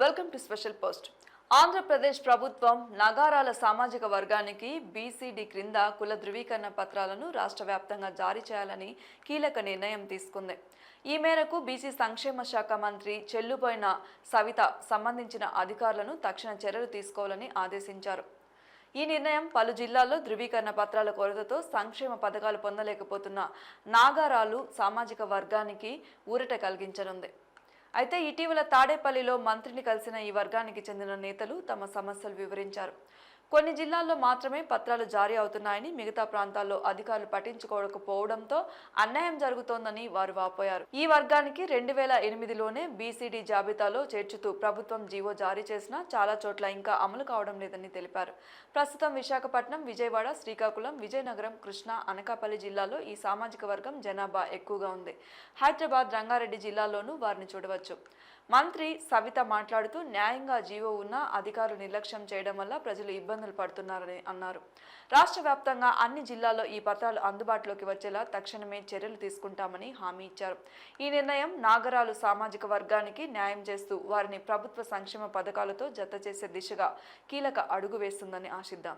Welcome to special post. Andhra Pradesh ప్రభుత్వం నగారాల సామాజిక వర్గానికి బీసీడీ క్రింద కుల ధృవీకరణ పత్రాలను రాష్ట్ర వ్యాప్తంగా జారీ చేయాలని కీలక నిర్ణయం తీసుకుంది. ఈ మేరకు బీసీ సంక్షేమ శాఖ మంత్రి చెల్లుబోయిన సవిత సంబంధించిన అధికారులను తక్షణ చర్యలు తీసుకోవాలని ఆదేశించారు. ఈ నిర్ణయం పలు జిల్లాల్లో ధృవీకరణ పత్రాల కొరతతో సంక్షేమ పథకాలు పొందలేకపోతున్న నాగారాలు సామాజిక వర్గానికి ఊరట కలిగించనుంది. అయితే ఇటీవల తాడేపల్లిలో మంత్రిని కలిసిన ఈ వర్గానికి చెందిన నేతలు తమ సమస్యలు వివరించారు. కొన్ని జిల్లాల్లో మాత్రమే పత్రాలు జారీ అవుతున్నాయని మిగతా ప్రాంతాల్లో అధికారులు పట్టించుకోకపోవడంతో అన్యాయం జరుగుతోందని వారు వాపోయారు. ఈ వర్గానికి రెండు వేల ఎనిమిదిలోనే బీసీడీ జాబితాలో చేర్చుతూ ప్రభుత్వం జీవో జారీ చేసినా చాలా చోట్ల ఇంకా అమలు కావడం లేదని తెలిపారు. ప్రస్తుతం విశాఖపట్నం విజయవాడ శ్రీకాకుళం విజయనగరం కృష్ణా అనకాపల్లి జిల్లాలో ఈ సామాజిక వర్గం జనాభా ఎక్కువగా ఉంది. హైదరాబాద్ రంగారెడ్డి జిల్లాలోనూ వారిని చూడవచ్చు. మంత్రి సవిత మాట్లాడుతూ న్యాయంగా జీవో ఉన్న అధికారులు నిర్లక్ష్యం చేయడం వల్ల ప్రజలు ఇబ్బంది ఇబ్బందులు పడుతున్నారని అన్నారు. రాష్ట్ర వ్యాప్తంగా అన్ని జిల్లాల్లో ఈ పత్రాలు అందుబాటులోకి వచ్చేలా తక్షణమే చర్యలు తీసుకుంటామని హామీ ఇచ్చారు. ఈ నిర్ణయం నాగరాలు సామాజిక వర్గానికి న్యాయం చేస్తూ వారిని ప్రభుత్వ సంక్షేమ పథకాలతో జత చేసే దిశగా కీలక అడుగు వేస్తుందని ఆశిద్దాం.